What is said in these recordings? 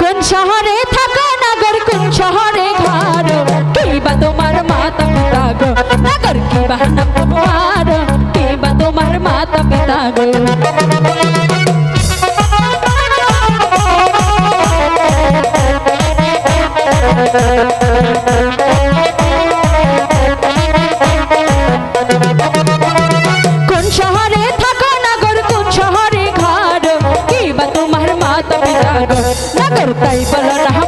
কোন শহরে থাকো নগর কোন শহরে ঘর? কি বা তোমার মাতা পিতা গো? নগর কি বা নাম তোমার কি বা তোমার মাতা পিতা গো? তাই বলো না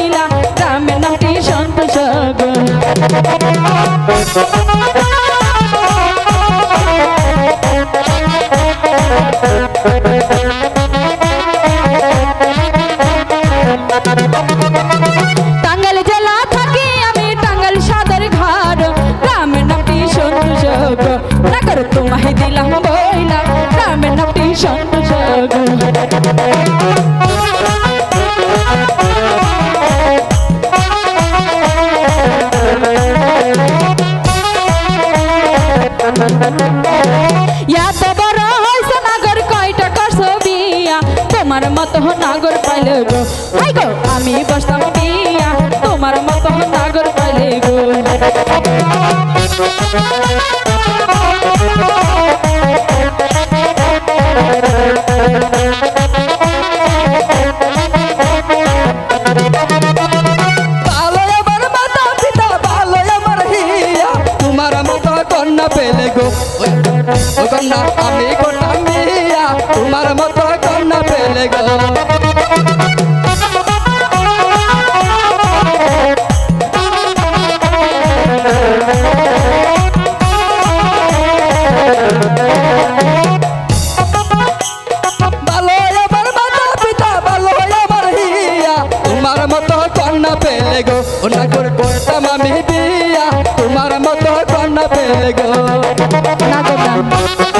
টাঙ্গাইল এত বড় হয়েছে নাগর কয়টা করছ বিয়া তোমার মতো নাগর পাইলে গো। হাই গো, আমি বসতাম বিয়া তোমার মতো নাগর পাইলে গো। পেলে গো। ও কন্যা আমি কন্যা ভালো তোমার মতো কন্যা পেলে গো। ওনা কন্যা পেলে গো না।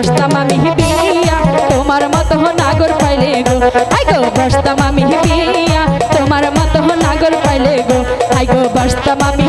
বসতাম আমি পিয়া তোমার মতো নাগর পাইলে গো। আই গো বসতাম আমি পিয়া তোমার মতো নাগর পাইলে গো। আই গো বসতাম আমি